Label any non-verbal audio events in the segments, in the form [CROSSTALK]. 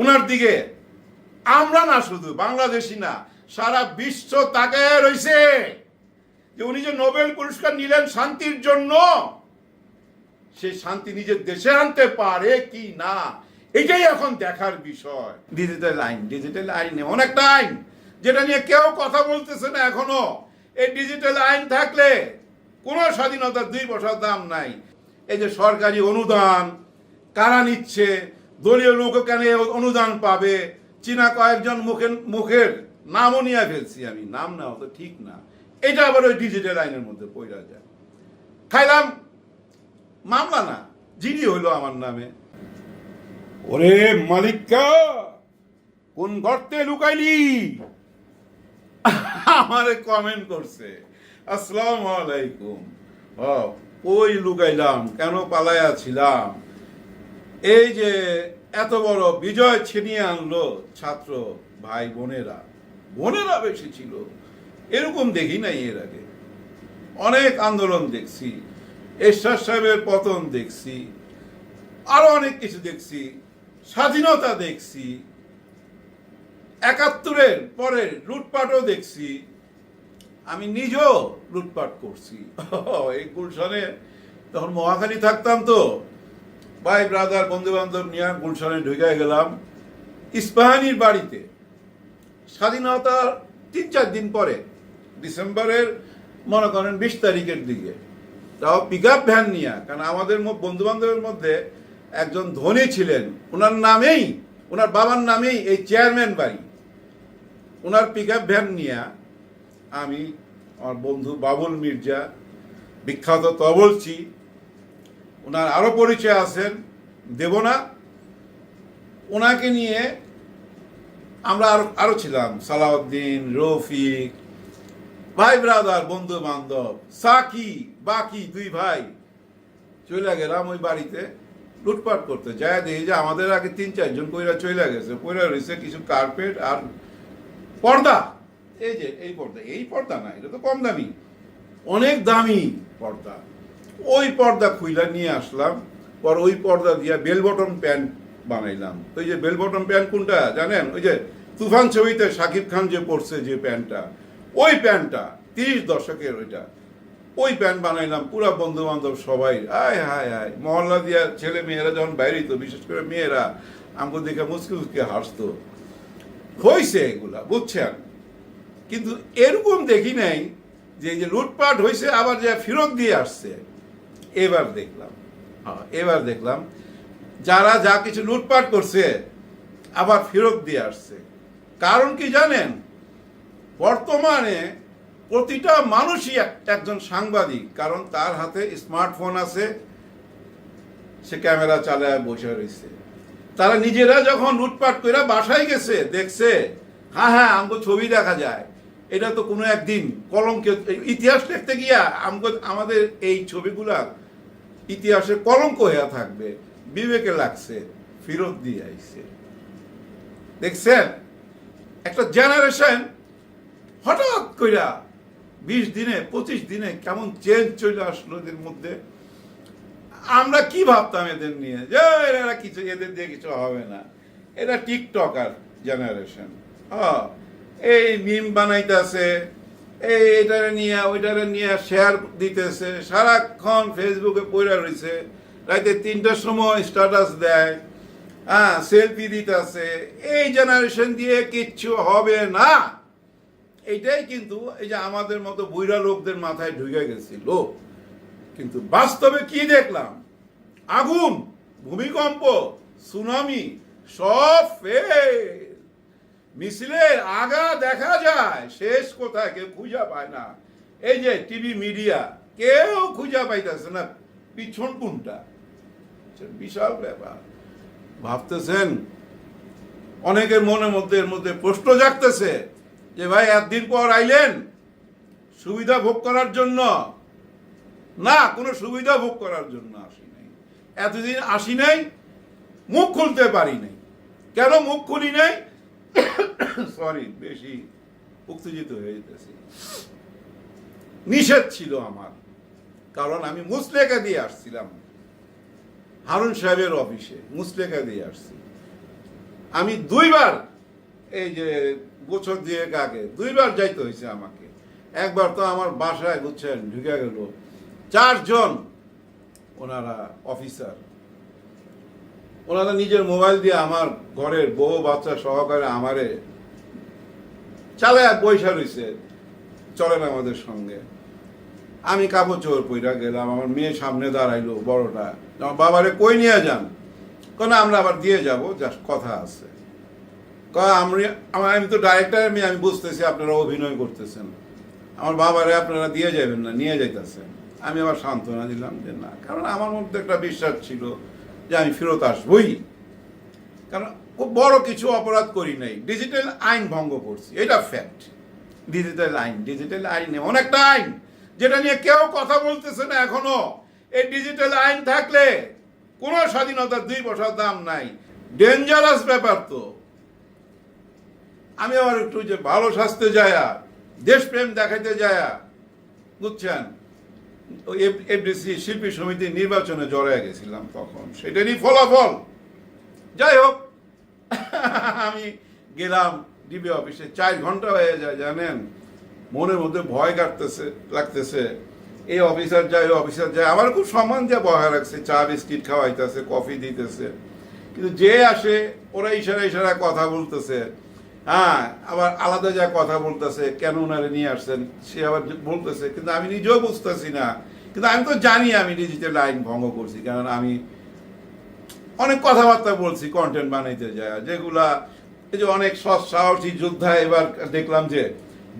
ওনার দিকে। আমরা না শুধু, বাংলাদেশি না, সারা বিশ্ব তাকায় রয়েছে যে উনি যে নোবেল পুরস্কার নিলেন শান্তির জন্য, সে শান্তি নিজের দেশে আনতে পারে কি না? এটাই এখন দেখার বিষয়। ডিজিটাল আইন ডিজিটাল আইন এমন একটা আইন, যেটা নিয়ে কেউ কথা বলতেছে না এখনও। এই ডিজিটাল আইন থাকলে কোনো স্বাধীনতার দুই বছর দাম নাই। এই যে সরকারি অনুদান কারা নিচ্ছে? দলীয় লোক কেন অনুদান পাবে। চীনা কয়েকজন মুখের মুখের নামও নিয়ে ফেলছি আমি। নাম নেওয়া তো ঠিক না। এটা আবার ওই ডিজিটাল আইনের মধ্যে পড়া যায়। খাইলাম, মামলা না, জিডি হইল আমার নামে। ওরে মালিকা কোন গর্তে লুকাইলি? আমারে কমেন্ট করছে, আসসালামু আলাইকুম। ও ওই লুকাইলাম? কেন পালাইয়া ছিলাম? এই যে এত বড় বিজয় ছিনিয়ে আনলো ছাত্র ভাই বোনেরা বোনেরা বেশি ছিল, এরকম দেখি নাই এর আগে। অনেক আন্দোলন দেখছি, এরশাদ সাহেবের পতন দেখছি, আরও অনেক কিছু দেখছি, স্বাধীনতা দেখছি, একাত্তরের পরে লুটপাটও দেখছি, আমি নিজেও লুটপাট করছি। [LAUGHS] এই গুলশানে তখন মহাখালী থাকতাম তো ভাই ব্রাদার বন্ধু বান্ধব নিয়ে গুলশানে ঢুকে গেলাম। ইস্পাহানির বাড়িতে। স্বাধীনতার তিন চার দিন পরে, ডিসেম্বরের, মনে করেন, বিশ তারিখের দিকে। তাও পিক আপ ভ্যান নিয়ে, কারণ আমাদের বন্ধু বান্ধবের মধ্যে একজন ধনী ছিলেন। ওনার নামেই, ওনার বাবার নামেই এই চেয়ারম্যান বাড়ি। ওনার পিক আপ ভ্যান নিয়ে আমি, আমার বন্ধু বাবুল মির্জা, বিখ্যাত তবলচি ওনার আরও পরিচয় আছেন দেব না ওনাকে নিয়ে আমরা আরও আরও ছিলাম। সালাউদ্দিন, রফিক, ভাই ব্রাদার বন্ধু বান্ধব সাকি, বাকি দুই ভাই। চলে গেলাম ওই বাড়িতে, লুটপাট করতে। যায় দেখি যে আমাদের আগে তিন, চারজন কইরা চলে গেছে। কইরা রয়েছে কিছু কার্পেট আর পর্দা। এই যে, এই পর্দা। এই পর্দা না, এটা তো কম দামি। অনেক দামি পর্দা। ওই পর্দা খুইলা নিয়ে আসলাম, পর ওই পর্দা দিয়া বেল বটম প্যান্ট বানাইলাম। ওই যে বেল বটম প্যান্ট কোনটা, জানেন? ওই যে তুফান ছবিতে শাকিব খান যে পরছে যে প্যান্টটা ওই প্যান্টটা তিরিশ দশকের ওইটা, ওই প্যান্ট বানাইলাম, পুরা বন্ধু বান্ধব সবাই আয় হায় হায়, মহল্লা দিয়া ছেলে মেয়েরা যখন বাইরে তো বিশেষ করে মেয়েরা আমাকে দেখে মুসকে মুসকে হাসতো। হয়েছে এগুলা, বুঝছেন? কিন্তু এরকম দেখি নাই যে লুটপাট হয়েছে আবার যে ফেরত দিয়ে আসছে। এবার দেখলাম। হ্যাঁ, এবার দেখলাম যারা যা কিছু লুটপাট করছে আবার ফেরত দিয়ে আসছে। কারণ কি জানেন? বর্তমানে প্রতিটা মানুষই এক- একজন সাংবাদিক কারণ তার হাতে স্মার্টফোন আছে সে ক্যামেরা চালায় বসে রয়েছে। তারা নিজেরা যখন লুটপাট করে বাসায় গেছে দেখছে হ্যাঁ হ্যাঁ আমগো ছবি দেখা যায়। এটা তো কোনো একদিন কলঙ্ক ইতিহাস লিখতে গিয়া আমগো আমাদের এই ছবিগুলা ইতিহাসে কলঙ্ক হয়ে থাকবে, বিবেকে লাগছে, ফেরত দিয়ে আইছে। দেখছেন? একটা জেনারেশন হঠাৎ কইরা বিশ দিনে, পঁচিশ দিনে কেমন চেঞ্জ চলে আসলো এদের মধ্যে। আমরা কি ভাবতাম এদের নিয়ে? যে, এরা কিছু, এদের দিয়ে কিছু হবে না। এরা টিকটকার জেনারেশন হ্যাঁ এই মিম বানাইতেছে এই নিয়ে, ওইটারে নিয়ে শেয়ার দিতেছে। সারাক্ষণ ফেসবুকে পড়ে রয়েছে রাতে তিনটার সময় স্ট্যাটাস দেয়। হ্যাঁ সেলফি দিতেছে। এই জেনারেশন দিয়ে কিচ্ছু হবে না। এইটাই কিন্তু এই যে আমাদের মতো বুইরা লোকদের মাথায় ঢুকে গেছিল কিন্তু বাস্তবে কি দেখলাম? আগুন, ভূমিকম্প সুনামি সব ফেল মিছিলের আগা দেখা যায়, শেষ কোথায় কেউ খুঁজা পায় না। এই যে টিভি মিডিয়া, কেউ খুঁজা পাইতেছে না, পিছন কোনটা? বিশাল ব্যাপার। ভাবতেছেন, অনেকের মনের মধ্যে, এর মধ্যে প্রশ্ন জাগতেছে যে ভাই একদিন পর আইলেন, সুবিধা ভোগ করার জন্য? না, কোনো সুবিধা ভোগ করার জন্য আসি নাই। এতদিন আসি নাই, মুখ খুলতে পারি নাই। কেন মুখ খুলি নাই? [COUGHS] সরি বেশি উত্তেজিত হয়ে যেতেছি। নিষেধ ছিল আমার। কারণ আমি মুসলেখা দিয়ে আসছিলাম। হারুন সাহেবের অফিসে মুসলেখা দিয়ে আসছি। আমি দুইবার এই যে বছর দিয়ে আগে দুইবার যাইতে হয়েছে আমাকে। একবার তো আমার বাসায় বুঝছেন ঢুকে গেল। চারজন ওনারা অফিসার ওনারা নিজের মোবাইল দিয়ে আমার ঘরের বউ বাচ্চা সহকারে আমারে চালায়, পয়সা রয়েছে চলেন আমাদের সঙ্গে। আমি কাপড় চোর পইরা গেলাম, আমার মেয়ে সামনে দাঁড়াইলো, বড়টা। আমার বাবারে কই নিয়ে যান? কেন আমরা আবার দিয়ে যাব, জাস্ট কথা আছে। আমি আমার আমি তো ডাইরেক্টর মেয়ে, আমি বুঝতেছি আপনারা অভিনয় করতেছেন। আমার বাবারে আপনারা দিয়ে যাবেন না, নিয়ে যাইতেছেন। আমি আবার সান্ত্বনা দিলাম যে, না। কারণ আমার মধ্যে একটা বিশ্বাস ছিল যে আমি ফেরত আসবই। কারণ খুব বড় কিছু অপরাধ করি নাই। ডিজিটাল আইন ভঙ্গ করছি। এটা ফ্যাক্ট ডিজিটাল আইন ডিজিটাল আইন এমন একটা আইন, যেটা নিয়ে কেউ কথা বলতেছে না এখনও। এই ডিজিটাল আইন থাকলে কোনো স্বাধীনতার দুই বছর দাম নাই। ডেঞ্জারাস ব্যাপার তো। আমি আবার একটু যে ভালো স্বাস্থ্যে যায়া, দেশপ্রেম দেখাইতে যায়া, বুঝছেন? এফডিসি শিল্পী সমিতির নির্বাচনে জড়ায় গেছিলাম তখন। সেটারই ফলাফল। যাই হোক, [LAUGHS] আমি গেলাম ডিবি অফিসে। চার ঘণ্টা হয়ে যায়, জানেন? মনের মধ্যে ভয় কাটতেছে, লাগতেছে। এই অফিসার যায় ওই অফিসার যায়। আমার খুব সম্মান দিয়ে বহা রাখছে, চা, বিস্কিট খাওয়াইতেছে, কফি দিতেছে। কিন্তু যে আসে, ওরা ইশারা ইশারা কথা বলতেছে। হ্যাঁ আবার আলাদা যা কথা বলতেছে, কেন ওনারে নিয়ে আসছেন, সে আবার বলতেছে, কিন্তু আমি নিজেও বুঝতেছি না। কিন্তু আমি তো জানি আমি ডিজিটাল আইন ভঙ্গ করছি, কারণ আমি অনেক কথাবার্তা বলছি কন্টেন্ট বানাইতে যায় যেগুলা এই যে অনেক সৎ সাহসী যোদ্ধা এবার দেখলাম যে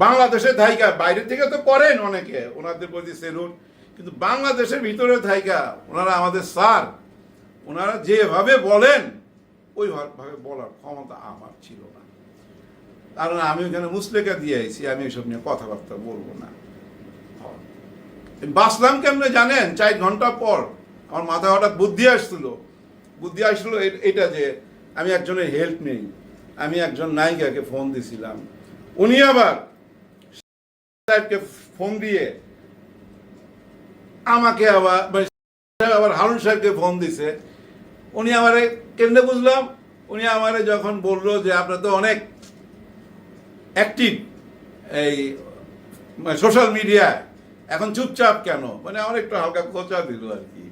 বাংলাদেশের থাইকা বাইরে থেকে তো করেন অনেকে, ওনাদের প্রতি সেলুট কিন্তু বাংলাদেশের ভিতরে থাইকা ওনারা আমাদের স্যার, ওনারা যেভাবে বলেন, ওইভাবে বলার ক্ষমতা আমার ছিল না। কারণ আমি ওখানে মুসলেকা দিয়ে আইছি আমি এসব নিয়ে কথাবার্তা বলব না। বাঁচলাম কেমনে জানেন? চার ঘণ্টা পর আমার মাথা হঠাৎ বুদ্ধি আসছিল। বুদ্ধি আসলো এ- এটা যে আমি একজনের হেল্প নেই আমি একজন নায়িকাকে ফোন দিছিলাম। উনি আবার সাহেবকে ফোন দিয়ে আমাকে আবার মানে আবার হারুন সাহেবকে ফোন দিছে। উনি আমারে কেন্দ্রে বুঝলাম? উনি আমারে যখন বলল যে আপনার তো অনেক অ্যাক্টিভ এই সোশ্যাল মিডিয়ায় এখন চুপচাপ কেন? মানে আমার একটু হালকা খোঁচা দিল আর কি।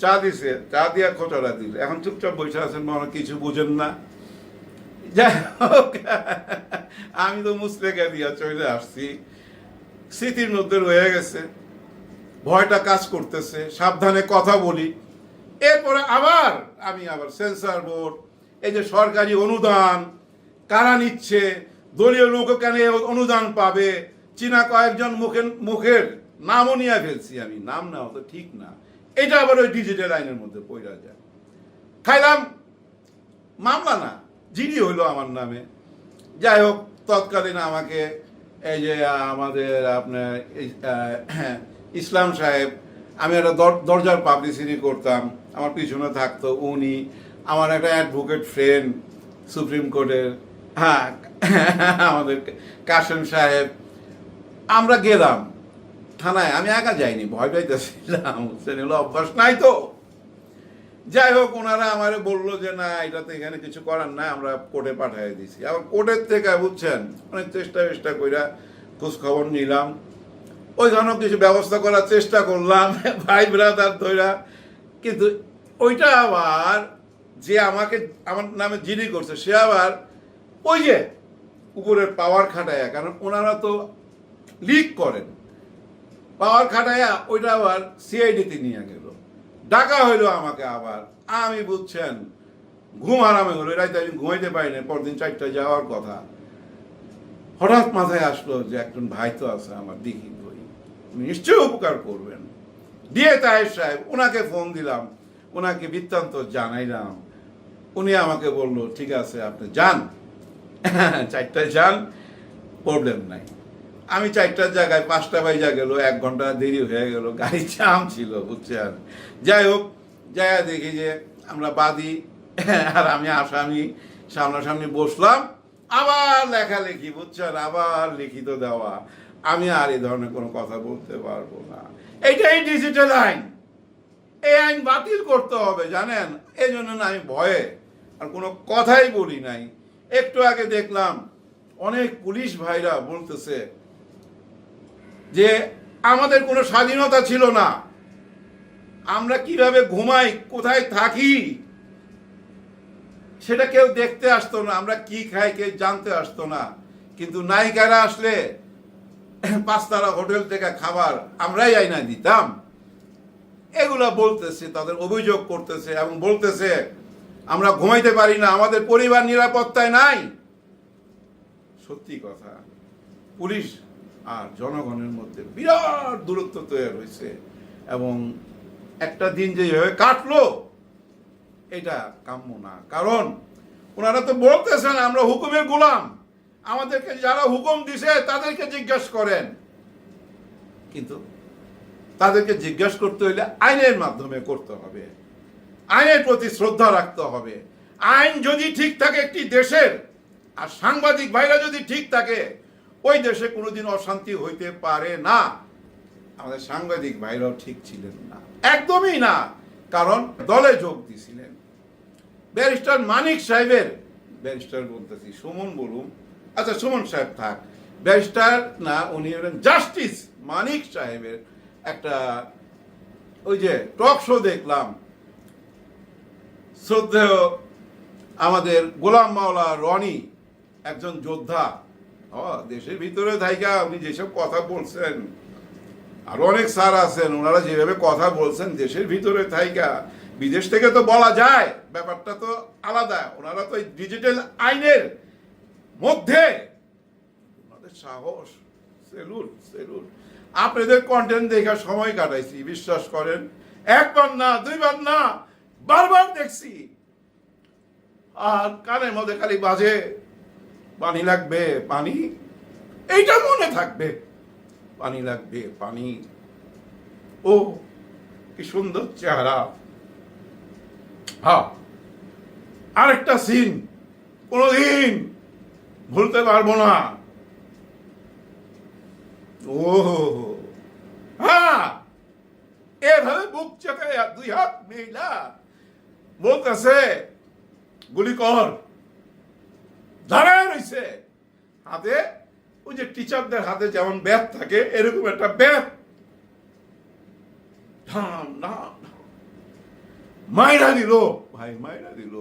চা দিছে, চা দিয়া খোঁচাটা দিল। এখন চুপচাপ বসে আছেন মনে কিছু বুঝেন না। যাই হোক, আমি তো মুসলেকা দিয়া চলে আসছি। স্মৃতির মধ্যে রয়ে গেছে। ভয়টা কাজ করতেছে, সাবধানে কথা বলি। এরপরে আবার আমি আবার সেন্সার বোর্ড এই যে সরকারি অনুদান কারা নিচ্ছে দলীয় লোক কেন অনুদান পাবে। চীনা কয়েকজন মুখের মুখের নামও নিয়ে ফেলছি আমি। নাম নেওয়া তো ঠিক না। এটা আবার ওই ডিজিটাল আইনের মধ্যে পড়া যায়। খাইলাম, মামলা না, জিডি হইল আমার নামে। যাই হোক, তৎকালীন আমাকে এই যে আমাদের আপনার ইসলাম সাহেব, আমি একটা দর- দরজার পাবলিসিটি করতাম। আমার পিছনে থাকতো উনি। আমার একটা অ্যাডভোকেট ফ্রেন্ড সুপ্রিম কোর্টের হ্যাঁ আমাদের কাশেম সাহেব, আমরা গেলাম। থানায়, আমি একা যাইনি, ভয় পাইতেছিলাম। এগুলো অভ্যাস নাই তো। যাই হোক, ওনারা আমারে বলল যে, না, এটা তো এখানে কিছু করার নাই, আমরা কোর্টে পাঠিয়ে দিছি। আবার কোর্টের থেকে, বুঝছেন, অনেক চেষ্টা চেষ্টা কইরা খোঁজ খবর নিলাম ওইখানেও কিছু ব্যবস্থা করার চেষ্টা করলাম, ভাই ব্রাদার ধইরা। কিন্তু ওইটা আবার যে আমাকে, আমার নামে জিডি করছে, সে আবার ওই যে উপরের পাওয়ার খাটায়, কারণ ওনারা তো লিক করেন। পাওয়ার খাটায়া ওইটা আবার সিআইডিতে নিয়ে গেল। ডাকা হইল আমাকে আবার। আমি বুঝছেন, ঘুম আরামে হলো রাইতে আমি ঘুমাইতে পারি না পরদিন চারটা যাওয়ার কথা। হঠাৎ মাথায় আসলো যে একজন ভাই তো আছে আমার দেখি বই। নিশ্চয়ই উপকার করবেন। দিয়ে তাহের সাহেব ওনাকে ফোন দিলাম। ওনাকে বৃত্তান্ত জানাইলাম। উনি আমাকে বলল, ঠিক আছে, আপনি যান। [LAUGHS] চারটায় যান প্রবলেম নাই। আমি চারটার জায়গায় পাঁচটা বাইজা গেল, এক ঘণ্টা দেরি হয়ে গেল, গাড়ি জাম ছিল, বুঝছেন? যাই হোক, যাই দেখি যে আমরা বাদী, [LAUGHS] আর আমি আসামি, সামনাসামনি বসলাম, আবার লেখালেখি, বুঝছেন? আবার লিখিত দেওয়া। আমি আর এই ধরনের কোনো কথা বলতে পারব না। এইটাই ডিজিটাল আইন। এই আইন বাতিল করতে হবে, জানেন? এই জন্য না আমি ভয়ে আর কোনো কথাই বলি নাই। একটু আগে দেখলাম অনেক পুলিশ ভাইরা বলতেছে যে আমাদের কোনো স্বাধীনতা ছিল না। আমরা কীভাবে ঘুমাই, কোথায় থাকি, সেটা কেউ দেখতে আসতো না, আমরা কি খাই কেউ জানতে আসতো না। কিন্তু নায়িকারা আসলে পাঁচতারা হোটেল থেকে খাবার আমরাই আইনা দিতাম। এগুলা বলতেছে, তাদের অভিযোগ করতেছে এবং বলতেছে আমরা ঘুমাইতে পারি না, আমাদের পরিবার নিরাপত্তায় নাই। সত্যি কথা, পুলিশ আর জনগণের মধ্যে বিরাট দূরত্ব তৈরি হয়েছে এবং একটা দিন যেভাবে কাটলো, এটা কাম্য না। কারণ ওনারা তো বলতেছেন, আমরা হুকুমের গোলাম। আমাদেরকে যারা হুকুম দিছে, তাদেরকে জিজ্ঞাসা করেন। কিন্তু তাদেরকে জিজ্ঞাসা করতে হইলে আইনের মাধ্যমে করতে হবে। আইনের প্রতি শ্রদ্ধা রাখতে হবে। আইন যদি ঠিক থাকে একটি দেশের, আর সাংবাদিক ভাইরা যদি ঠিক থাকে, ওই দেশে কোনোদিন অশান্তি হইতে পারে না। আমাদের সাংবাদিক ভাইরাও ঠিক ছিলেন না। একদমই না, কারণ দলে যোগ দিছিলেন। ব্যারিস্টার মানিক সাহেবের, ব্যারিস্টার বলতেছি সুমন বলুন আচ্ছা সুমন সাহেব থাক। ব্যারিস্টার না, উনি হলেন জাস্টিস মানিক সাহেবের একটা ওই যে টক শো দেখলাম। শ্রদ্ধেয় আমাদের গোলাম মাওলা রনি, একজন যোদ্ধা। ও, দেশের ভিতরে থাইকা উনি যেসব কথা বলছেন, আরও অনেক স্যার আছেন, ওনারা যেভাবে কথা বলছেন, দেশের ভিতরে থাইকা, বিদেশ থেকে তো বলা যায়, ব্যাপারটা তো আলাদা, ওনারা তো ডিজিটাল আইনের মধ্যে সাহস, সেলুট সেলুট। আপনাদের কন্টেন্ট দেখা সময় কাটাইছি, বিশ্বাস করেন একবার না দুইবার না বারবার দেখছি। আর কানের মধ্যে খালি বাজে, পানি লাগবে, পানি। এইটা মনে থাকবে, পানি লাগবে, পানি। ও, কি সুন্দর চেহারা। হ্যাঁ আরেকটা সিন কোনোদিন ভুলতে পারব না। ও হ্যাঁ এভাবে বুক চেপে দুই হাত মেলা বলতেছে গুলি কর। দাঁড়ায় রইছে। হাতে ওই যে টিচারদের হাতে যেমন ব্যাগ থাকে, এরকম একটা ঢাম ঢাম ঢাম। মাইরা দিল। ভাই, মাইরা দিল।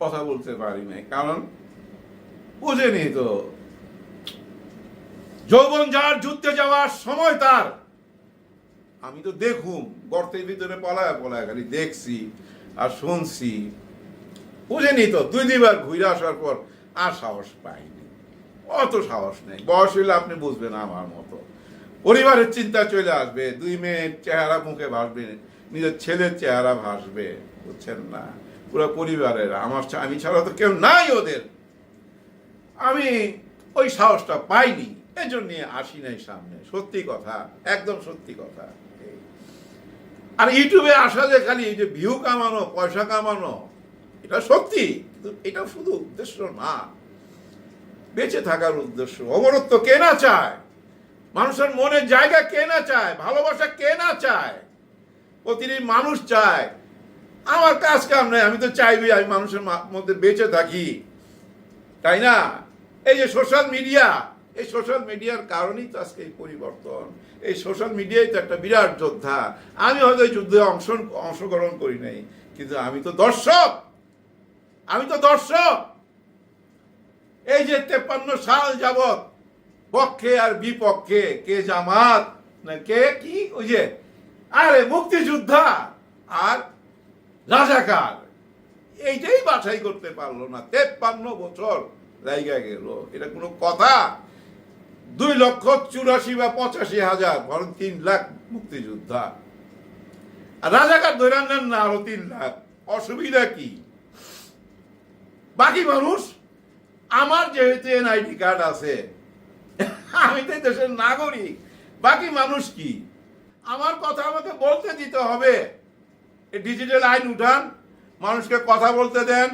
কথা বলতে পারি নাই, কারণ বুঝেনি তো। যৌবন যার যুদ্ধে যাওয়ার সময় তার আমি তো দেখুম, গর্তের ভিতরে পলায় পলায় খালি দেখছি আর শুনছি। বুঝেনি তো, দুই দুইবার ঘুরে আসার পর আর সাহস পাইনি। অত সাহস নেই, বয়স হইলে আপনি বুঝবেন আমার মতো। পরিবারের চিন্তা চলে আসবে, দুই মেয়ের চেহারা মুখে ভাসবে, নিজের ছেলের চেহারা ভাসবে, বুঝছেন না? পুরো পরিবারের, আমার আমি ছাড়া তো কেউ নাই ওদের। আমি ওই সাহসটা পাইনি, এজন্য আসি নাই সামনে, সত্যি কথা, একদম সত্যি কথা। আর ইউটিউবে আসা যে খালি এই যে ভিউ কামানো, পয়সা কামানো, এটা সত্যি, কিন্তু এটা শুধু উদ্দেশ্য না। বেঁচে থাকার উদ্দেশ্য। অমরত্ব কে না চায়? মানুষের মনের জায়গা কে না চায়? ভালোবাসা কে না চায়? প্রতিটি মানুষ চায়, আমার কাজ কাম নেই, আমি তো চাইবি, আমি মানুষের মধ্যে বেঁচে থাকি। তাই না? এই যে সোশ্যাল মিডিয়া এই সোশ্যাল মিডিয়ার কারণেই তো আজকে এই পরিবর্তন। এই সোশ্যাল মিডিয়াই তো একটা বিরাট যোদ্ধা। আমি হয়তো এই যুদ্ধে অংশ, অংশগ্রহণ করি নাই, কিন্তু আমি তো দর্শক! আমি তো দর্শক! এই যে তেপ্পান্ন সাল যাবৎ পক্ষে আর বিপক্ষে কে জামাত, না কে কি, ওই যে, আরে মুক্তিযোদ্ধা আর রাজাকার, এইটাই বাছাই করতে পারল না। তেপ্পান্ন বছর জায়গা গেল, এটা কোনো কথা। দুই লক্ষ চুরাশি বা পঁচাশি হাজার, বরং তিন লাখ মুক্তিযোদ্ধা। রাজাকার ধরে নেন না, আরও তিন লাখ। অসুবিধা কি? বাকি মানুষ, আমার যেহেতু এনআইডি কার্ড আছে, আমি তো দেশের নাগরিক, বাকি মানুষ কি? আমার কথা আমাকে বলতে দিতে হবে। ডিজিটাল আইন উঠান, মানুষকে কথা বলতে দেন,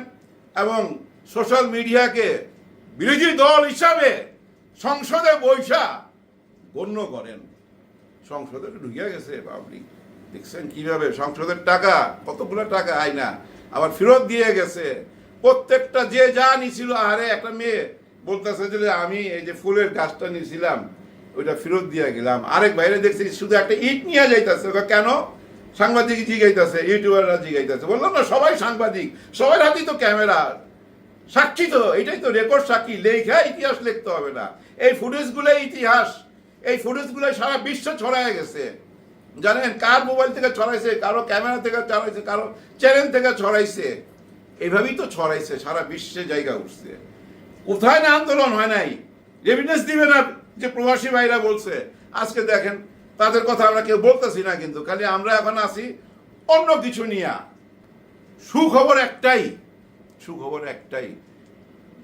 এবং সোশ্যাল মিডিয়াকে বিরোধী দল হিসাবে সংসদে বৈশা গণ্য করেন। সংসদে ঢুকিয়া গেছে পাবলিক দেখছেন কীভাবে? সংসদের টাকা, কতগুলো টাকা আয় না? আবার ফেরত দিয়ে গেছে। প্রত্যেকটা যে যা নিছিল, আরে একটা মেয়ে বলতেছে যে আমি এই যে ফুলের গাছটা নিয়েছিলাম ওইটা ফেরত দিয়ে গেলাম। আরেক বাইরে দেখছি শুধু একটা ইট নিয়ে যাইতেছে। কেন? সাংবাদিক জিগাইতেছে, ইউটিউবাররা জিগাইতেছে। বললাম, না, সবাই সাংবাদিক। সবার হাতেই তো ক্যামেরা। সাক্ষী তো, এটাই তো রেকর্ড সাক্ষী। লেখা ইতিহাস লিখতে হবে না। এই ফুটেজগুলো ইতিহাস। এই ফুটেজগুলো সারা বিশ্ব ছড়ায় গেছে। জানেন, কার মোবাইল থেকে ছড়াইছে, কারও ক্যামেরা থেকে ছড়াইছে, কারও চ্যানেল থেকে ছড়াইছে। এভাবেই তো ছড়াইছে, সারা বিশ্বে জায়গা উঠছে। কোথায় না আন্দোলন হয় নাই? এভিডেন্স দিবে না যে প্রবাসী ভাইরা বলছে। আজকে দেখেন, তাদের কথা আমরা কেউ বলতেছি না কিন্তু, খালি আমরা এখন আছি অন্য কিছু নিয়ে। সুখবর একটাই সুখবর একটাই।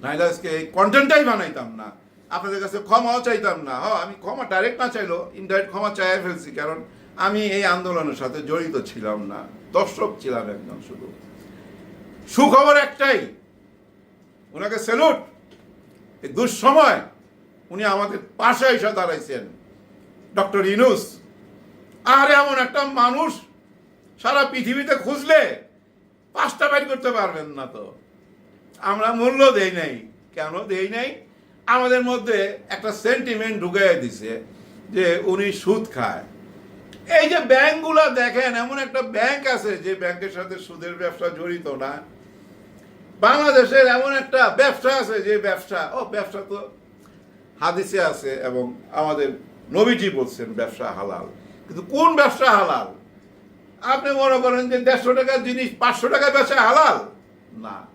নাইলে আজকে এই কন্টেন্টটাই বানাইতাম না। আপনাদের কাছে ক্ষমাও চাইতাম না। হ, আমি ক্ষমা ডাইরেক্ট না চাইলো ইনডাইরেক্ট ক্ষমা চাই ফেলছি, কারণ আমি এই আন্দোলনের সাথে জড়িত ছিলাম না। দর্শক ছিলাম একজন শুধু। সুখবর একটাই। ওনাকে সেলুট এই দুঃসময় উনি আমাদের পাশে এসে দাঁড়াইছেন। ডক্টর ইনুস আর এমন একটা মানুষ সারা পৃথিবীতে খুঁজলে পাঁচটা বাইর করতে পারবেন না তো। আমরা মূল্য দেই নাই। কেন দেই নাই? আমাদের মধ্যে একটা সেন্টিমেন্ট ঢুকাই দিছে যে উনি সুদ খায়। এই যে ব্যাংকগুলো দেখেন, এমন একটা ব্যাংক আছে যে ব্যাংকের সাথে সুদের ব্যবসা জড়িত না। বাংলাদেশের এমন একটা ব্যবসা আছে যে ব্যবসা, ও ব্যবসা তো হাদিসে আছে এবং আমাদের নবীজি বলছেন ব্যবসা হালাল। কিন্তু কোন ব্যবসা হালাল? আপনি মনে করেন যে দেড়শো টাকার জিনিস পাঁচশো টাকায় ব্যবসা হালাল? না।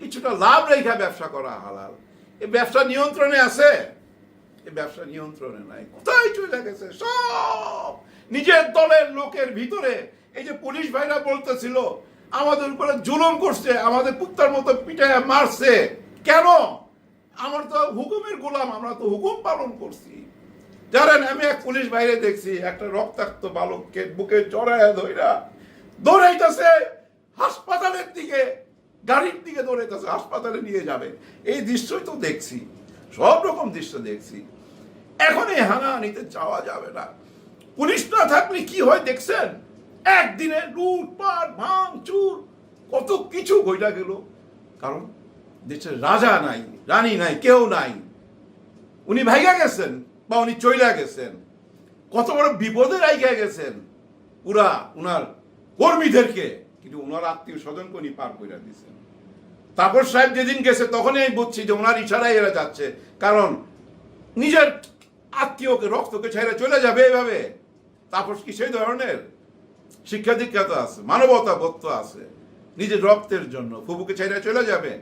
কিছুটা লাভ রেখা ব্যবসা করা হালাল। এই ব্যবসা নিয়ন্ত্রণে আছে? এই ব্যবসা নিয়ন্ত্রণে নাই। কোথায় চলে গেছে? সব নিজের দলের লোকের ভিতরে। এই যে পুলিশ ভাইরা বলতেছিল, আমাদের উপরে জুলুম করছে, আমাদের কুত্তার মতো পিটায় মারছে। কেন? আমার তো হুকুমের গোলাম, আমরা তো হুকুম পালন করছি। জানেন, আমি এক পুলিশ বাইরে দেখছি, একটা রক্তাক্ত বালককে বুকে চড়াইয়া ধইরা দৌড়াইতেছে হাসপাতালের দিকে। গাড়ির দিকে দৌড়াইতেছে হাসপাতালে নিয়ে যাবে। এই দৃশ্যই তো দেখছি, সব রকম দৃশ্য দেখছি। এখন এই হানাহানিতে যাওয়া যাবে না। পুলিশ না থাকলে কি হয় দেখছেন? একদিনে লুটপাট ভাঙচুর কত কিছু বইটা গেল। কারণ দেশের রাজা নাই, রানী নাই, কেউ নাই। উনি ভাইগা গেছেন বা উনি চইলা গেছেন। কত বড় বিপদে রাইগা গেছেন। পুরা উনার কর্মীদেরকে কিন্তু ওনার আত্মীয় স্বজনকে উনি পার করে দিয়েছেন তারপর সাহেব যেদিন গেছে তখনই আমি বুঝছি যে ওনার ইশারায় এরা যাচ্ছে। কারণ নিজের আত্মীয়কে, রক্তকে ছেড়ে চলে যাবে এভাবে। তারপর কি সেই ধরনের? শিক্ষা দীক্ষা তো আছে, মানবতা বোধ আছে। নিজের রক্তের জন্য ফুবুকে ছেড়ে চলে যাবে।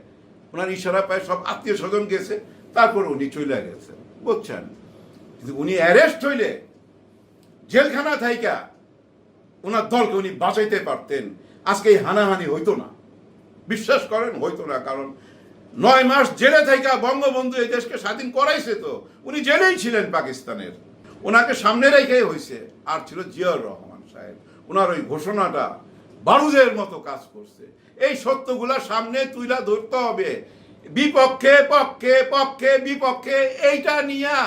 ওনার ইশারা পায় সব আত্মীয় স্বজন গেছে, তারপর উনি চলে গেছেন বুঝছেন? কিন্তু উনি অ্যারেস্ট হইলে জেলখানা থাইকা ওনার দলকে উনি বাঁচাইতে পারতেন। আজকে এই হানাহানি হইতো না। বিশ্বাস করেন, হইতো না, কারণ নয় মাস জেলে থাইকা বঙ্গবন্ধু এই দেশকে স্বাধীন করাইছে তো, উনি জেলেই ছিলেন পাকিস্তানের। ওনাকে সামনে রেখেই হয়েছে আর ছিল জিয়াউর রহমান সাহেব। ওনার ওই ঘোষণাটা বারুদের মতো কাজ করছে। এই সত্যগুলা সামনে তুইলা ধরতে হবে। বিপক্ষে, পক্ষে পক্ষে, বিপক্ষে, এইটা নিয়া,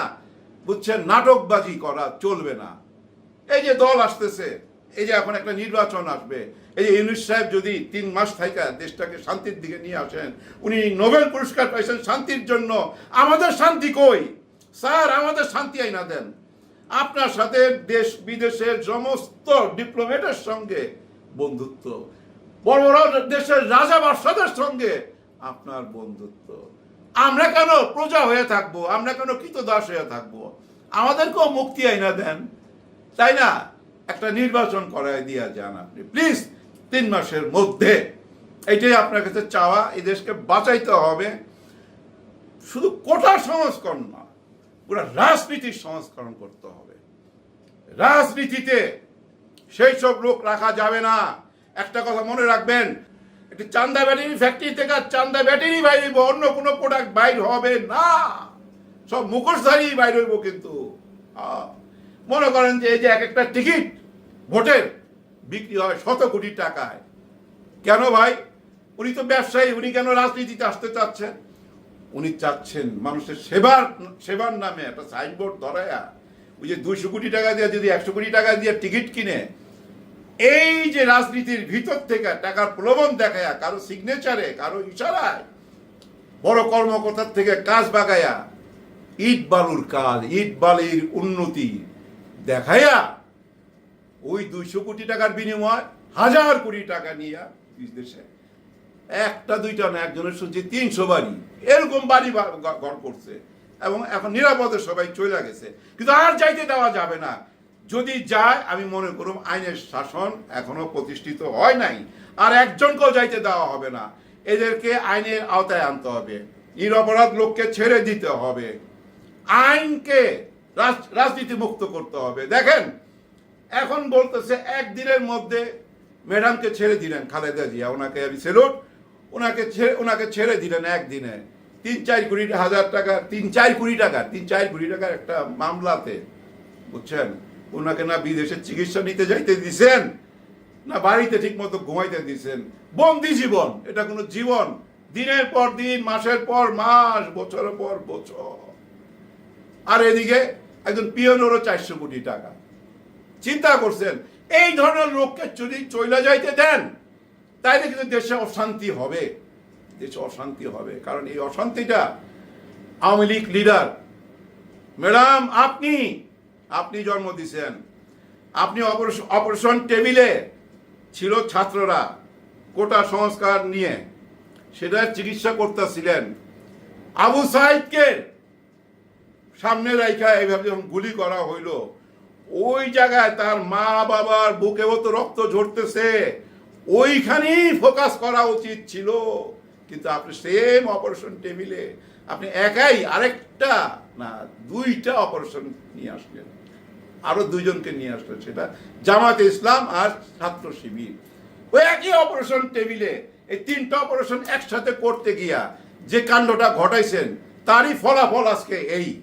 বুঝছেন, নাটকবাজি করা চলবে না। এই যে দল আসতেছে, এই যে এখন একটা নির্বাচন আসবে এই ইউনুস সাহেব যদি তিন মাস থাকা দেশটাকে শান্তির দিকে নিয়ে আসেন, উনি নোবেল পুরস্কার পাইছেন শান্তির জন্য। আমাদের শান্তি কই? স্যার, আমাদের শান্তি আইনা দেন। আপনার সাথে দেশ বিদেশের সমস্ত ডিপ্লোমেটের সঙ্গে বন্ধুত্ব। বড় বড় দেশের রাজা বাদশাদের সঙ্গে আপনার বন্ধুত্ব। আমরা কেন প্রজা হয়ে থাকব? আমরা কেন কৃতদাস হয়ে থাকব? আমাদেরকেও মুক্তি আইনা দেন। তাই না? একটা নির্বাচন করায় দিয়া যান আপনি। প্লিজ তিন মাসের মধ্যে। এটাই আপনার কাছে চাওয়া, এই দেশকে বাঁচাইতে হবে। শুধু কোটা সংস্করণ না, পুরো রাজনীতির সংস্করণ করতে হবে। রাজনীতিতে সেই সব লোক রাখা যাবে না। একটা কথা মনে রাখবেন, একটি চান্দা ব্যাটারি ফ্যাক্টরি থেকে চান্দা ব্যাটারি বাইর অন্য কোনো প্রোডাক্ট বাইর হবে না। সব মুখোশধারী বাইর হইব কিন্তু। মনে করেন যে এই যে এক একটা টিকিট ভোটের বিক্রি হয় শত কোটি টাকায়। কেন ভাই? উনি তো ব্যবসায়ী, উনি কেন রাজনীতিতে আসতে চাচ্ছেন? উনি চাচ্ছেন মানুষের সেবার সেবার নামে একটা সাইনবোর্ড ধরায়া, ওই যে দুইশো কোটি টাকা দিয়ে যদি একশো কোটি টাকা দিয়ে টিকিট কিনে, এই যে রাজনীতির ভিতর থেকে টাকার প্রলোভন দেখায়া, কারও সিগনেচারে কারও ইশারায়, বড় কর্মকর্তার থেকে কাজ বাগায়া, ইট বালুর কাজ, ইট বালির উন্নতি দেখায়া ওই দুইশো কোটি টাকার বিনিময় হাজার কোটি টাকা নিয়ে দেশে একটা, দুইটা না, একজনের শুনছি তিনশো বাড়ি। এরকম বাড়ি ঘর করছে। এবং এখন নিরাপদে সবাই চলে গেছে। কিন্তু আর যাইতে দেওয়া যাবে না। যদি যায়, আমি মনে করুম আইনের শাসন এখনও প্রতিষ্ঠিত হয় নাই। আর একজনকেও যাইতে দেওয়া হবে না। এদেরকে আইনের আওতায় আনতে হবে। নিরপরাধ লোককে ছেড়ে দিতে হবে। আইনকে রাজ- রাজনীতি মুক্ত করতে হবে। দেখেন এখন বলতেছে, একদিনের মধ্যে ম্যাডামকে ছেড়ে দিলেন, খালেদা জিয়া, ওনাকে আমি সেলুট, ওনাকে ছেড়ে ওনাকে ছেড়ে দিলেন একদিনে। তিন চার কোটি হাজার টাকা, তিন চার কোটি টাকা, তিন চার কোটি টাকার একটা মামলাতে, বুঝছেন? ওনাকে না বিদেশে চিকিৎসা নিতে যাইতে দিছেন, না বাড়িতে ঠিক মতো ঘুমাইতে দিছেন। বন্দি জীবন, এটা কোনো জীবন। দিনের পর দিন, মাসের পর মাস, বছরের পর বছর। আর এদিকে একজন পিয়নেরও চারশো কোটি টাকা। চিন্তা করছেন, এই ধরনের লোককে যদি চলে যাইতে দেন, তাইলে কিন্তু দেশে অশান্তি হবে। দেশে অশান্তি হবে, কারণ এই অশান্তিটা আওয়ামী লীগ লিডার। ম্যাডাম, আপনি আপনি জন্ম দিছেন। আপনি অপারেশন টেবিলে ছিল ছাত্ররা কোটা সংস্কার নিয়ে সেটা চিকিৎসা করতেছিলেন। আবু সাইদকে সামনে রাইখা এইভাবে যখন গুলি করা হইল ওই জায়গায় তার মা বাবার বুকে তো রক্ত ঝরতেছে। ওইখানেই ফোকাস করা উচিত ছিল। কিন্তু আপনি সেম অপারেশন টেবিলে আপনি একাই আরেকটা, না, দুইটা অপারেশন নিয়ে আসলেন। আরও দুইজনকে নিয়ে আসলেন সেটা। জামাতে ইসলাম আর ছাত্র শিবির। ওই একই অপারেশন টেবিলে এই তিনটা অপারেশন একসাথে করতে গিয়া যে কাণ্ডটা ঘটাইছেন, তারই ফলাফল আজকে এই।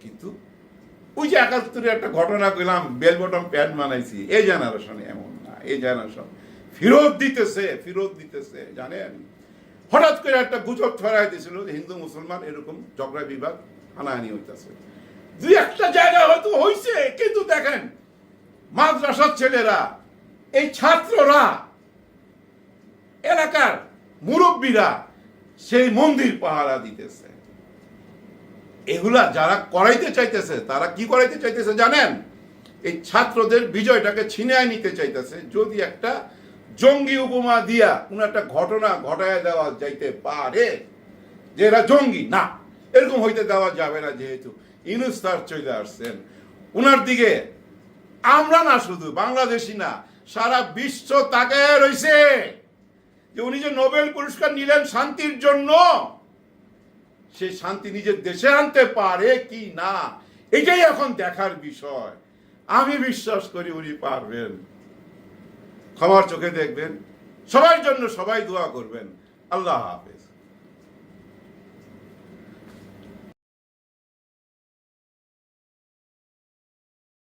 কিন্তু ওই যে একাত্তরে একটা ঘটনা কইলাম বেল বটম প্যান্ট বানাইছি। এই জেনারেশনে এমন না, এই জেনারেশন ফেরত দিতেছে ফেরত দিতেছে, জানেন? হঠাৎ করে একটা গুজব ছড়াই দিয়েছিল হিন্দু মুসলমান, এরকম ঝগড়া বিভাগ হানাহানি হইতেছে। দুই একটা জায়গায় হয়তো হইছে, কিন্তু দেখেন, মাদ্রাসার ছেলেরা, এই ছাত্ররা, এলাকার মুরব্বীরা, সেই মন্দির পাহারা দিতেছে। এগুলা যারা করাইতে চাইতেছে, তারা কি করাইতে চাইতেছে জানেন? এই ছাত্রদের বিজয়টাকে ছিনিয়ে নিতে চাইতেছে, যদি একটা জঙ্গি উপমা দিয়া কোন একটা ঘটনা ঘটায় দেওয়া যাইতে পারে, যে এরা জঙ্গি? না, এরকম হইতে দেওয়া যাবে না যেহেতু ইনুস তার চলে আসছেন। উনার দিকে আমরা না শুধু, বাংলাদেশি না, সারা বিশ্ব তাকায় রইছে যে উনি যে নোবেল পুরস্কার নিলেন শান্তির জন্য সে শান্তি নিজের দেশে আনতে পারে কি না? এটাই এখন দেখার বিষয়। আমি বিশ্বাস করি উনি পারবেন। খবর চোখে দেখবেন। সবার জন্য সবাই দোয়া করবেন। আল্লাহ হাফেজ।